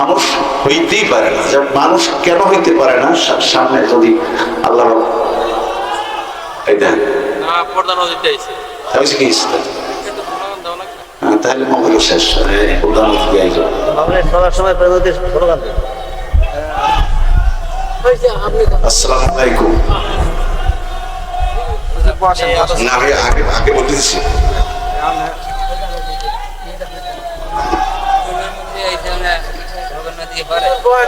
মানুষ হইতেই পারে না। যেমন মানুষ কেন হইতে পারে না সামনে যদি আল্লাহ তাহলে মোবাইল হ্যাঁ, শেষ। সবার আলাইকুম। আগে আগে বলে দিচ্ছি বল বল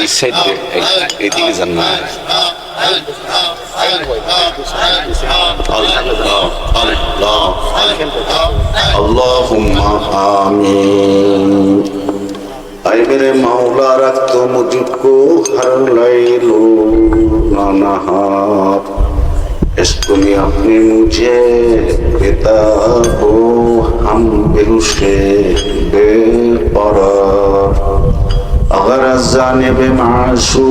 এই সাইড এইদিকে যান না اللهم آمين اے میرے مولا رکھ تو مجھ کو ہر لیل و نہار اس دنیا نے مجھے پتا ہو ہم بے سے بے قرار غير الزانب معشوق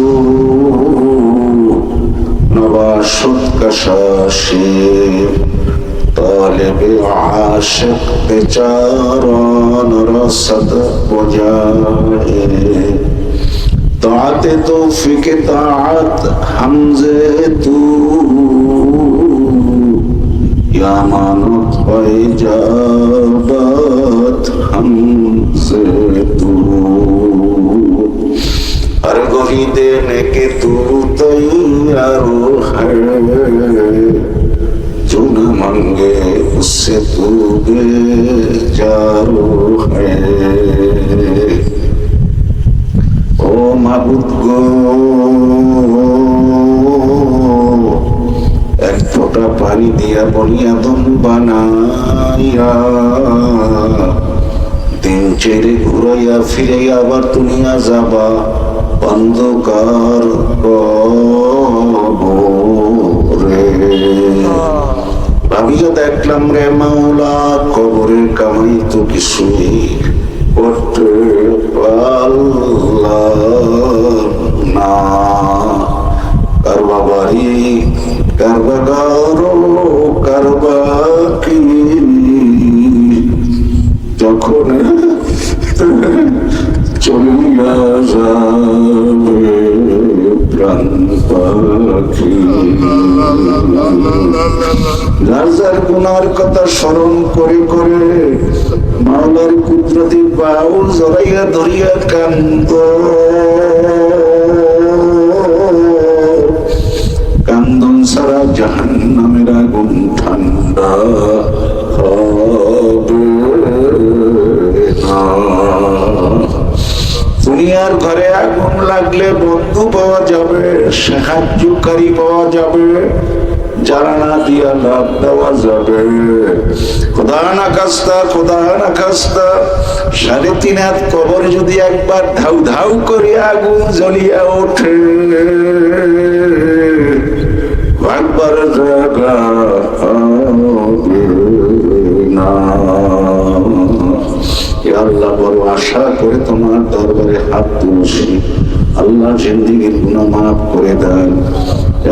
نواشد كشاشيب طالب عاشق بچاران رسد بجائے طاعت توفیق طاعت حمز تو یا مانت پہ جابت حمز تو والوالدين كتبت يروحا جن منگے اس سے تو بیچارو ہے او معبود گو এক ফোঁটা পানি দিয়া বলিয়া দম বানাইয়া দিন চেড়ে ঘুরাইয়া ফিরাইয়া আবার তুলিয়া যাবা অন্ধকার আমি যা দেখলাম রে মাওলা কবরের কামাই তো কিছুই করতে পারলাম যার গুনার কথা স্মরণ করে করে মাওলার কুদরতি বাউল জড়াইয়া ধরিয়া কান্দ। কান্দন সারা জাহান নামের আগুন ঠান্ডা দুনিয়ার ঘরে আগুন লাগলে বন্ধু পাওয়া যাবে, সাহায্যকারী পাওয়া যাবে। লাভ যাবে। খোদা সাড়ে তিন কবর যদি একবার ধাউ ধাউ করে আগুন জ্বলিয়া ওঠে। একবার আল্লাহ বড় আশা করে তোমার দরবারে হাত তুলছি। আল্লাহ জিন্দিগির গুণা মাফ করে দেন।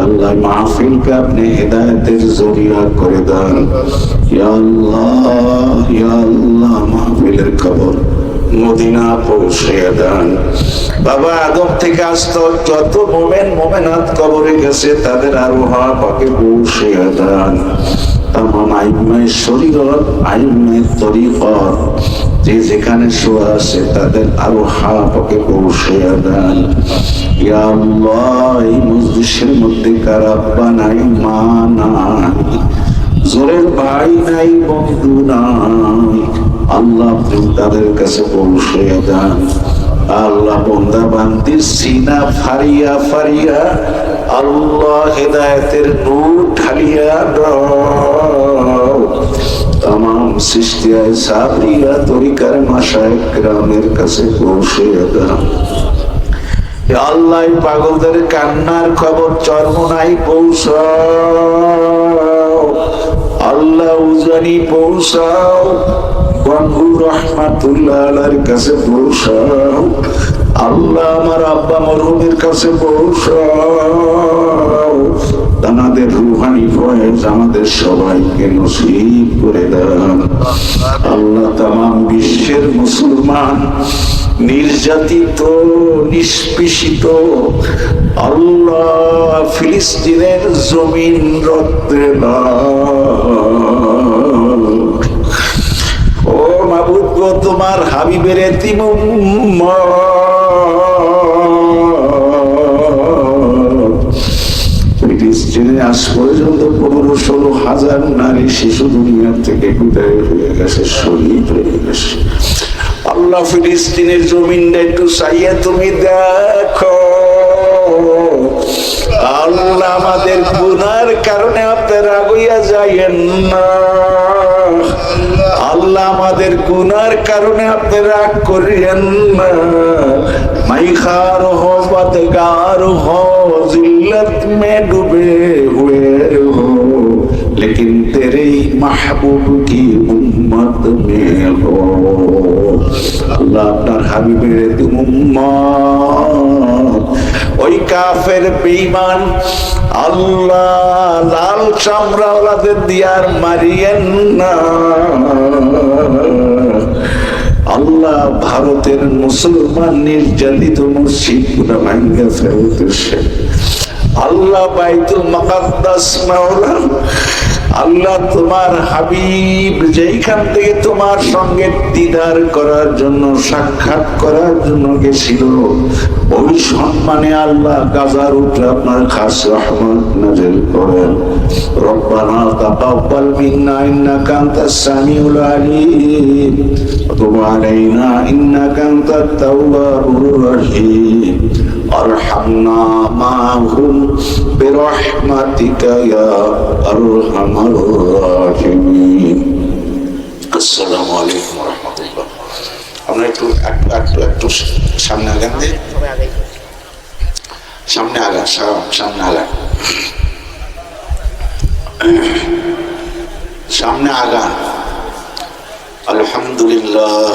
আল্লাহ মাহফিলকে আপনি হেদায়তের জরিয়া করে দেন। আল্লাহ মাহফিলের খবর মদিনা পৌঁছে দেন। বাবা আদম থেকে আসত, যত মোমেন মোমেনাত কবরে গেছে, তাদের আরও হওয়া পাকে পৌঁছে দেন। তামাম আইমায় শরীরত আইমায় তরিকত। যে যেখানে শোয়া আছে তাদের আরও হাফকে পৌঁছে দেন। এই মজলিসের মধ্যে কার আব্বা নাই মা নাই জোরের ভাই নাই, বন্ধু নাই। আল্লাহ তাদের কাছে পৌঁছে দেন। আল্লাহ বন্দা বান্দির সিনা ফারিয়া ফারিয়া আল্লাহ হেদায়েতের নূর ঢালিয়া তাম সৃষ্টিয়ায় সাবরিয়া তরিকার মাসায় গ্রামের কাছে পৌঁছে এ আল্লাহ পাগলদের কান্নার খবর চরমনাই পৌঁছাও। আল্লাহ উজানি পৌঁছাও। বন্ধু রহমাতুল্লাহ কাছে পৌঁছাও। আল্লাহ আমার আব্বা মরহুমের কাছে পৌঁছাও। তানাদের রুহানি ফয়েজ আমাদের সবাইকে নসিব করে দেন। আল্লাহ তাম বিশ্বের মুসলমান, নির্যাতিত, নিষ্পেষিত, আল্লাহ ফিলিস্তিনের জমিন রক্তে ও মাবুদ তোমার হাবিবের এতিম আজ পর্যন্ত পনেরো ষোলো হাজার নারী শিশু দুনিয়ার থেকে বিদায় হয়ে গেছে, শহীদ হয়ে গেছে। আল্লাহ ফিলিস্তিনের জমিনটা একটু তুমি দেখো। আল্লাহ আমাদের গুনার কারণে আপনারা গইয়া যাইয়েন না। আল্লাহ আমাদের গুনার কারণে আপনারা করিয়েন না। মাইখার হো বদগার হো জিল্লত মে ডুবে আল্লাহ আপনার হাবিবের ওই কাফের আল্লাহ লাল চামড়াওয়ালাদের দিয়ার মারিয়েন না। আল্লাহ ভারতের মুসলমান নির্যাতিত মসজিদ আল্লাহ বাইতুল মকাদ্দাস মাওলানা আল্লাহ তোমার হাবিব যেইখান থেকে তোমার সঙ্গে দিদার করার জন্য, সাক্ষাৎ করার জন্য গেছিল, ওই সম্মানে আল্লাহ গাজার উপরে আপনার খাস রহমত নজর করেন। তোমার তাকাব্বাল মিন্না ইন্নাকা ارحمنا معهم برحمتك يا أرحم الراحمين السلام عليكم ورحمة الله আমরা একটু একটু একটু একটু সামনে আগান দিই সবাই আগে সামনে আগা সা- সামনে আগা সামনে আগা আলহামদুলিল্লাহ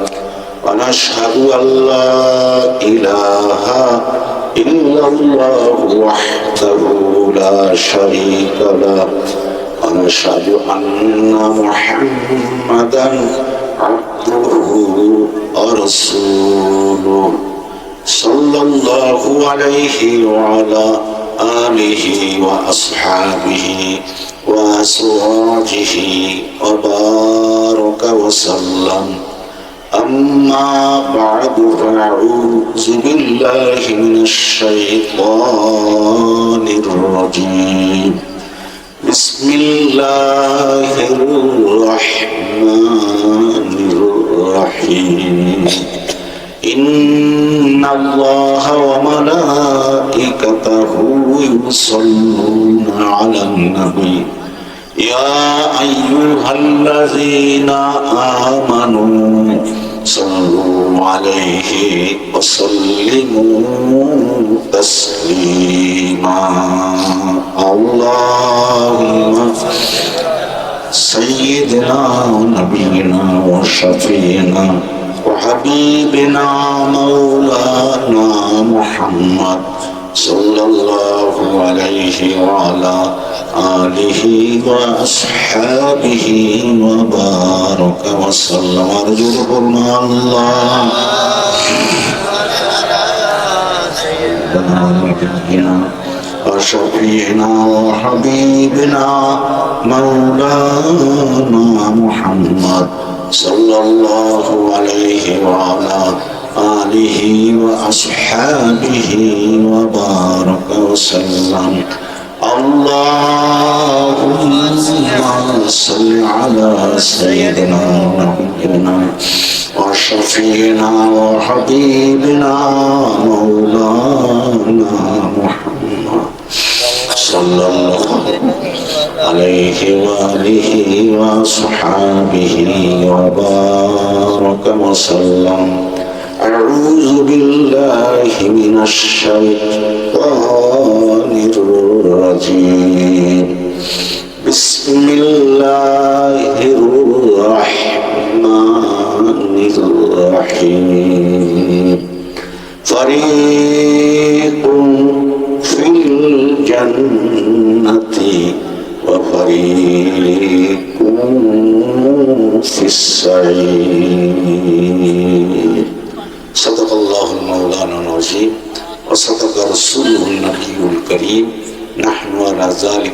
ونشهد أن لا إله إلا الله وحده لا شريك له ونشهد أن محمدا عبده ورسوله صلى الله عليه وعلى آله وأصحابه وأزواجه وبارك وسلم. أما بعد فأعوذ بالله من الشيطان الرجيم. بسم الله الرحمن الرحيم. إن الله وملائكته يصلون على النبي. يا أيها الذين آمنوا صلوا عليه وسلموا تسليما. اللهم سيدنا ونبينا وشفينا وحبيبنا مولانا محمد صلى الله عليه وعلى آله وأصحابه وبارك وسلم. أرجوكم الله. نبينا وشفينا وحبيبنا مولانا محمد صلى الله عليه وعلى آله وأصحابه وبارك وسلم. اللهم صل على سيدنا ونبينا وشفينا وحبيبنا مولانا محمد صلى الله عليه وآله وصحابه وبارك وسلم. أعوذ بالله من الشيطان الرجيم بسم الله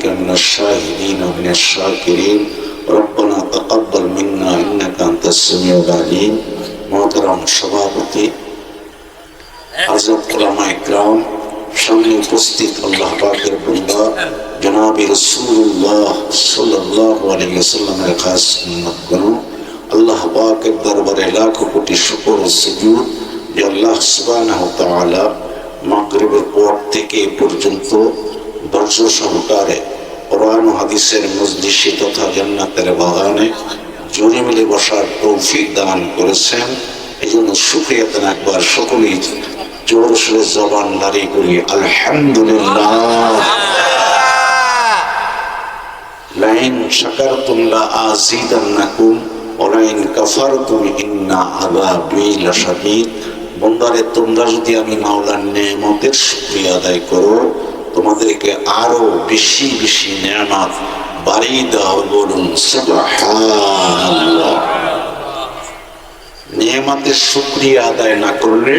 من الشاهدين ومن الشاكرين ربنا تقبل منا انك انت السميع العليم محترم সভাপতি আজব ওলামা ইকরাম সামনে উপস্থিত আল্লাহ পাকের বন্দা জনাবি রসুল্লাহ সাল্লাহ আলাইসাল্লামের খাস উন্নত আল্লাহ পাকের দরবারে লাখো কোটি শুকর ও সুজুদ যে আল্লাহ সুবহানাহু ওয়া তাআলা মাগরিবের পর থেকে এ পর্যন্ত বর্জ্য সহকারে কোরআন হাদিসের মজলিসে তথা জান্নাতের বাগানে জোরে মিলে বসার তৌফিক দান করেছেন। এই জন্য শুক্রিয়া দেন একবার সকলেই জোর সুরে জবান দাঁড়িয়ে করি আলহামদুলিল্লাহ। লাইন শাকারতুম লা আযীদান্নাকুম ওয়া লাইন কাফারতুম, ইন্না আযাবি লাশাদীদ বন্দারে তোমরা যদি আমি মাওলার নেমতের শুকরিয়া আদায় করো তোমাদেরকে আরও বেশি বেশি নেয়ামত বাড়িয়ে দেওয়া। বলুন নেয়ামতের শুক্রিয়া আদায় না করলে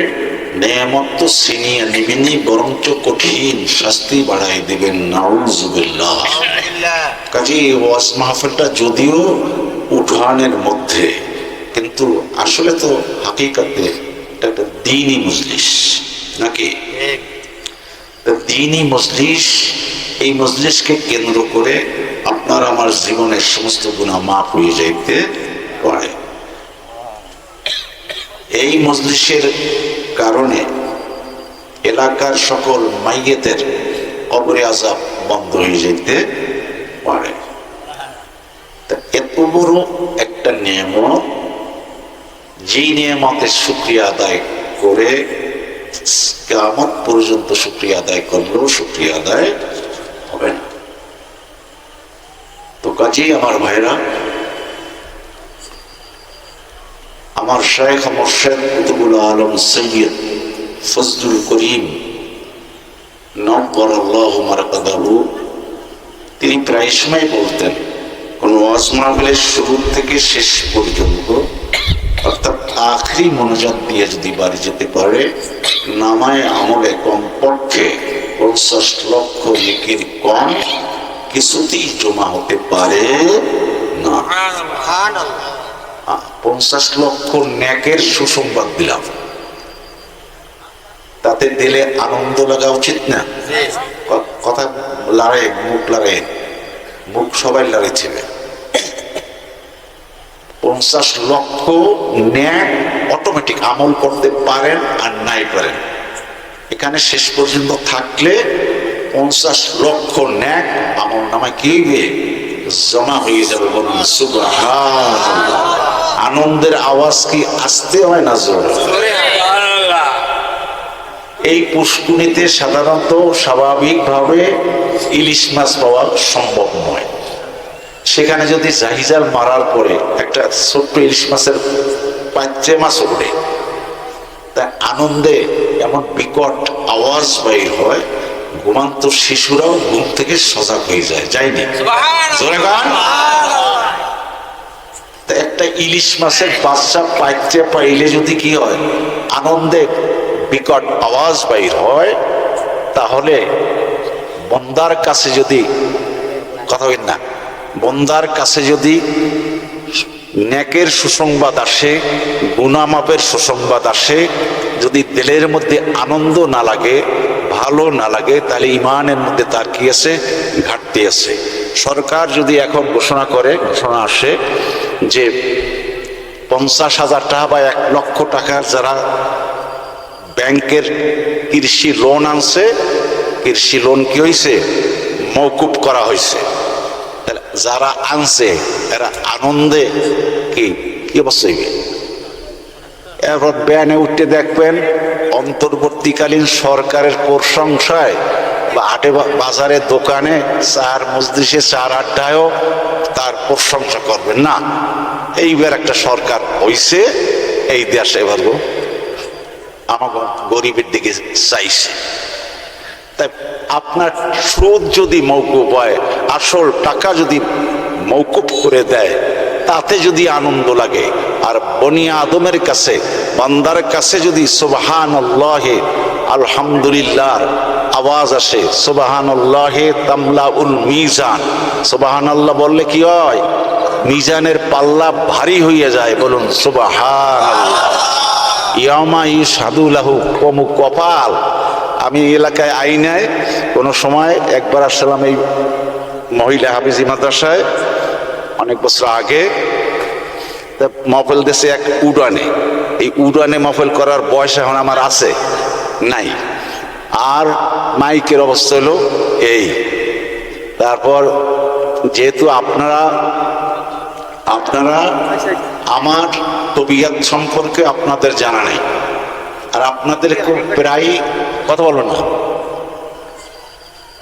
নেয়ামত তো ছিনিয়ে নেবেনি, বরঞ্চ কঠিন শাস্তি বাড়াই দেবেন, নাউজুবিল্লাহ। কাজে, ওয়াজ মাহফিলটা যদিও উঠানের মধ্যে, কিন্তু আসলে তো হাকিকাতে এটা একটা দিনই মজলিস, নাকি? দিনই মজলিস, এই মজলিসকে কেন্দ্র করে আপনার আমার জীবনের সমস্ত গুণা মাফ হয়ে যাইতে পারে। এই মজলিসের কারণে এলাকার সকল মাইয়েতের কবরে আজাব বন্ধ হয়ে যেতে পারে। এত বড় একটা নিয়ামত, যেই নিয়ামতের শুক্রিয়া আদায় করে কেমন পর্যন্ত শুক্রিয়া আদায় করলেও শুক্রিয়া আদায় হবে না। তো কাজেই আমার ভাইরা, আমার শেখ মোর্শেদ কুতুবুল আলম সৈয়দ ফজলুল করিম, নব্বর আল্লাহ মারাকাদাহু, তিনি প্রায় সময় বলতেন, কোন ওয়াজ মাহফিলের শুরু থেকে শেষ পর্যন্ত, অর্থাৎ আখরি মনোজাত দিয়ে যদি বাড়ি যেতে পারে নামায় আমলে কমপক্ষে পঞ্চাশ লক্ষ লিখির কম কিছুতেই জমা হতে পারে না। পঞ্চাশ লক্ষ ন্যাকের সুসংবাদ দিলাম। তাতে দিলে আনন্দ লাগা উচিত না? কথা লড়াই মুখ লড়াই মুখ সবাই লড়াইছিল পঞ্চাশ লক্ষ ন্যাক অটোমেটিক আমল করতে পারেন আর নাই পারেন এখানে শেষ পর্যন্ত থাকলে পঞ্চাশ লক্ষ ন্যাক আমল নামায় কি জমা হয়ে যাবে বলুন। আনন্দের আওয়াজ কি আসতে হয় না জোরে? এই পুষ্কুনিতে সাধারণত স্বাভাবিকভাবে ইলিশ মাছ পাওয়া সম্ভব নয়। সেখানে যদি জাহিজাল মারার পরে একটা ছোট্ট ইলিশ মাছের পাঁচে মাছ ওঠে তা আনন্দে এমন বিকট আওয়াজ বাইর হয় ঘুমান্ত শিশুরাও ঘুম থেকে সজাগ হয়ে যায় যায়নি একটা ইলিশ মাছের বাচ্চা পাইতে পাইলে যদি কি হয় আনন্দে বিকট আওয়াজ বাইর হয় তাহলে বন্দার কাছে যদি কথা বলেন না বন্দার কাছে যদি ন্যাকের সুসংবাদ আসে, গুনামাপের সুসংবাদ আসে, যদি দিলের মধ্যে আনন্দ না লাগে, ভালো না লাগে, তাহলে ইমানের মধ্যে তার কি আছে? ঘাটতি আছে। সরকার যদি এখন ঘোষণা করে, ঘোষণা আসে যে পঞ্চাশ হাজার টাকা বা এক লক্ষ টাকার যারা ব্যাংকের কৃষি লোন আনছে, কৃষি লোন কি হয়েছে মৌকুব করা হয়েছে যারা আনছে, এরা আনন্দে কি? কি হইবে? এরপর ব্যানে উঠতে দেখবেন, অন্তর্বর্তীকালীন সরকারের প্রশংসায় বা হাটে বাজারে দোকানে চার মসজিষে চার আড্ডায়ও তার প্রশংসা করবেন। না, এইবার একটা সরকার হইছে, এই দেশ এবার আমাকে গরিবের দিকে চাইছে। তাই আপনার সুদ যদি মৌকুব হয়, আসল টাকা যদি মৌকুব করে দেয়, তাতে যদি আনন্দ লাগে। আর বনিয়া আদমের কাছে, বান্দার কাছে যদি সুবাহান আল্লাহে আলহামদুলিল্লাহ আওয়াজ আসে সুবাহান আল্লাহে তামলা উল মিজান। সুবাহান আল্লাহ বললে কি হয়? মিজানের পাল্লা ভারী হইয়া যায়, বলুন সুবাহান ইয়ামা ই সাধুলাহু কমু কপাল। আমি এলাকায় আইনায় কোনো সময় একবার আসলাম এই মহিলা হাফিজি মাদ্রাসায়, অনেক বছর আগে। মফেল দেশে এক উডানে। এই উডানে মফেল করার বয়স এখন আমার আছে, নাই। আর মাইকের অবস্থা হলো এই। তারপর যেহেতু আপনারা আপনারা আমার তবিয়াত সম্পর্কে আপনাদের জানা নেই। আর আপনাদেরকেও প্রায় কথা বলো না।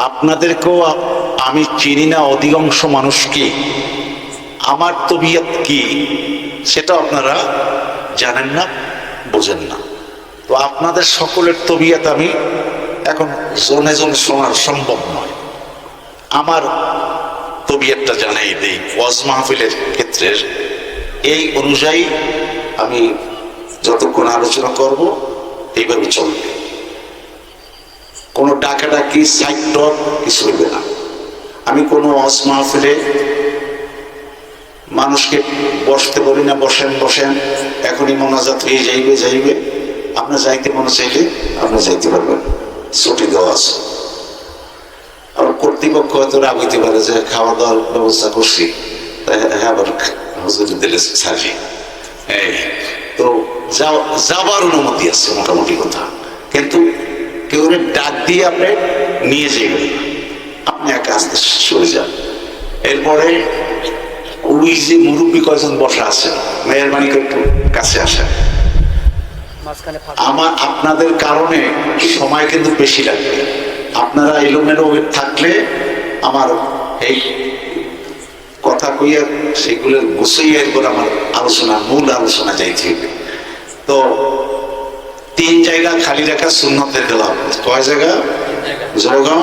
আপনাদেরকেও আমি চিনি না অধিকাংশ মানুষকে আমার তবিয়ত কি? সেটা আপনারা জানেন না, বোঝেন না। তো আপনাদের সকলের তবিয়ত আমি এখন জনে জনে শোনার সম্ভব নয়। আমার তবিয়তটা জানাই দেই। ওয়াজ মাহফিলের ক্ষেত্রের এই অনুযায়ী আমি যতক্ষণ আলোচনা করব এইভাবে চলবে। কোনো ডাকাডাকি, সাইড টক কিছু হইবে না। আমি কোনো ওয়াজ মাহফিলে মানুষকে বসতে বলি না, বসেন বসেন, এখনই মোনাজাত হয়ে যাইবে যাইবে। আপনার যাইতে মনে চাইলে আপনি যাইতে পারবেন। ছুটি দেওয়া আছে। আর কর্তৃপক্ষ হয়তো রাগ হইতে পারে যে খাওয়া দাওয়ার ব্যবস্থা করছি। তাই হ্যাঁ আবার হুজুর দিলে ছাড়ি এই, তো যাবার অনুমতি আছে মোটামুটি কথা। কিন্তু কেউ ডাক দিয়ে আপনি নিয়ে যাবেন আপনি একা আস্তে সরে যান। এরপরে ওই যে মুরব্বী কয়জন বসা আছে মেহরবানি করে একটু কাছে আসেন। আমার আপনাদের কারণে সময় কিন্তু বেশি লাগবে আপনারা এলোমেলো থাকলে আমার এই কথা কইয়া সেগুলোর গুছাইয়া এরপর আমার আলোচনা মূল আলোচনা যাইতে হবে তো তিন জায়গা খালি রাখা সুন্নতের গেলাম কয় জায়গা? জোরগাঁও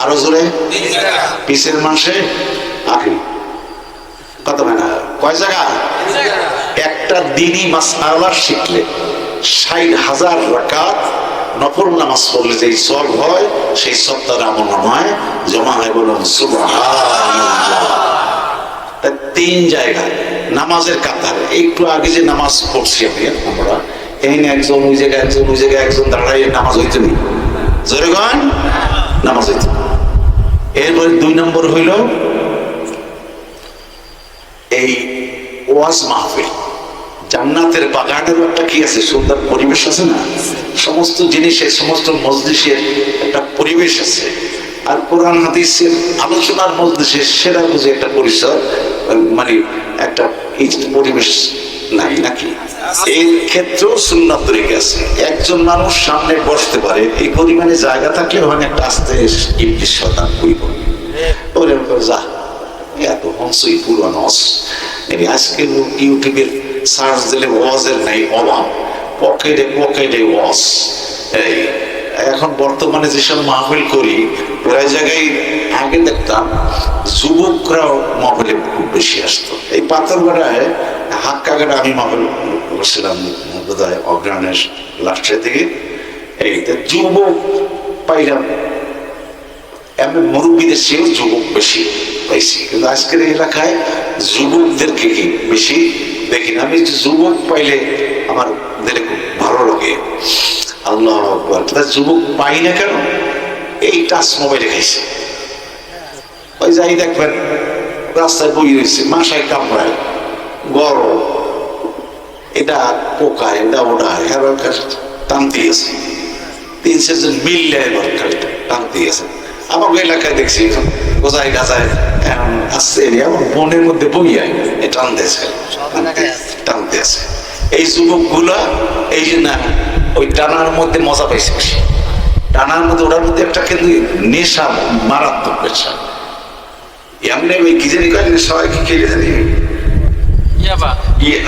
আরও জোরে। পিসের মাসে? আখি। কত না কয় জায়গা? একটা দিনই মাসালা শিখলে। ষাট হাজার রাকাত নফল নামাজ পড়লে যে সব হয়, সেই সব তার আমল নামায়। জমা হয় বলুন তা তিন জায়গায় নামাজের কাতার। একটু আগে যে নামাজ পড়ছি আমি, আমরা, এই একজন ওই জায়গায় একজন ওই জায়গায় একজন দাঁড়াই নামাজ হইতে নেই। জোরে গান নামাজ হইতে এরপরে দুই নম্বর হইল এই ওয়াজ মাহফিল। জান্নাতের বাগানের একটা কি আছে? সুন্দর পরিবেশ আছে না? সমস্ত জিনিসের সমস্ত মজলিসের একটা পরিবেশ আছে। আর কোরআন, হাদিসের আলোচনার মজলিসের সেরা বুঝে একটা পরিসর মানে একটা পরিবেশ নাই নাকি? এই ক্ষেত্রেও সুন্নাত তরিকা আছে। একজন মানুষ সামনে বসতে পারে, এই পরিমাণে জায়গা থাকলে ওখানে একটা আস্তে ইংলিশ শতান হইব ওরে যা। এত হংসই পুরানো এই আজকে ইউটিউবের সার্চ দিলে ওয়াজের নাই, অভাব। পকেটে পকেটে ওয়াজ। এই এখন বর্তমানে যেসব মাহফিল করি, প্রায় জায়গায় আগে দেখতাম যুবকরাও মাহফিলে খুব বেশি আসতো। এই পাথরগাড়ায় হাক্কাগাড়া আমি মাহফিল করছিলাম বোধ হয় লাস্টের দিকে এই যুবক পাইলাম এমন মুরব্বীদের চেয়েও যুবক বেশি পাইছি। কিন্তু আজকের এলাকায় যুবকদেরকে কি বেশি দেখি না? আমি যুবক পাইলে আমার দিলে খুব ভালো লাগে। আল্লাহ আকবার। তা যুবক পাই না কেন? এই টাচ মোবাইলে খাইছে ওই যাই দেখবেন, রাস্তায় বই রয়েছে মাসায় কামড়ায়, গরম। এটা পোকা, এটা ওটা হেরো টানতে আছে। তিন চারজন মিললে এবার খালি টানতে আছে। আমার এলাকায় দেখছি গাজায় এখন আসছে আমার বনের মধ্যে বই আয় টানতেছে টানতে আছে এই যুবকগুলা, এই যে না ওই টানার মধ্যে মজা পাইছে বেশি। টানার মধ্যে ওটার মধ্যে একটা কিন্তু নেশা মারাত্মক নেশা। এমনি ওই কি জানি কয় সবাইকে খেলে জানি ইয়ে-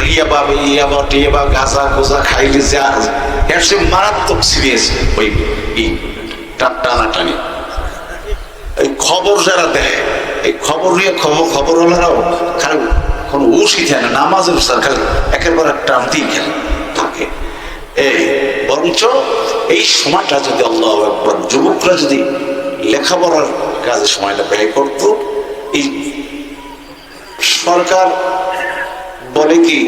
মারাত্মক সিরিয়াস ওই টানাটানি। এই খবর যারা দেয় এই খবর নিয়ে খবর খবরওয়ালারাও খালি কোনো উশি থাকে না নামাজের স্যার খালি একেবারে টানতেই খেলে। এই, বরঞ্চ এই সময়টা যদি আল্লাহ একবার যুবকরা যদি লেখাপড়ার কাজে সময়টা ব্যয় করতো, এই সরকার বলে কি,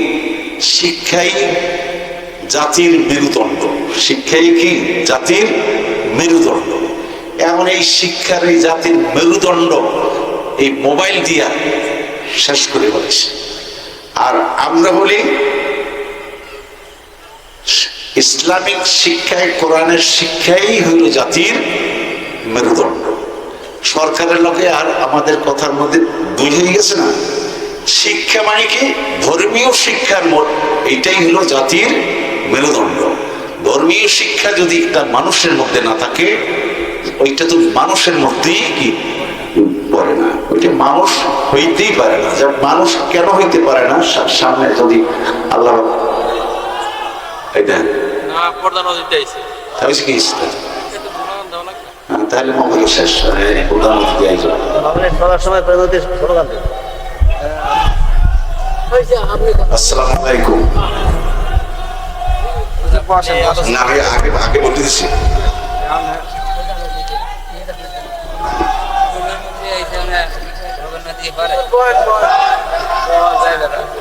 শিক্ষাই জাতির মেরুদণ্ড। শিক্ষাই কি? জাতির মেরুদণ্ড। এমন এই শিক্ষার এই জাতির মেরুদণ্ড এই মোবাইল দিয়া শেষ করে বলেছে। আর আমরা বলি ইসলামিক শিক্ষায়, কোরআনের শিক্ষাই হইল জাতির মেরুদণ্ড। সরকারের লোকে আর আমাদের কথার মধ্যে বুঝে গেছে না? শিক্ষা মানে কি? ধর্মীয় শিক্ষার মোট এটাই হলো জাতির মেরুদণ্ড। ধর্মীয় শিক্ষা যদি একটা মানুষের মধ্যে না থাকে, ওইটা তো মানুষের মধ্যেই কি পড়ে না? ওইটা মানুষ হইতেই পারে না। যা মানুষ কেন হইতে পারে না? সামনে যদি আল্লাহ এটা। কি তাহলে মোবাইল শেষ প্রধানমন্ত্রী দিয়ে সবার সময় আসসালামু আলাইকুম। না আগে আগে আগে বলে দিছি প্রধানমন্ত্রী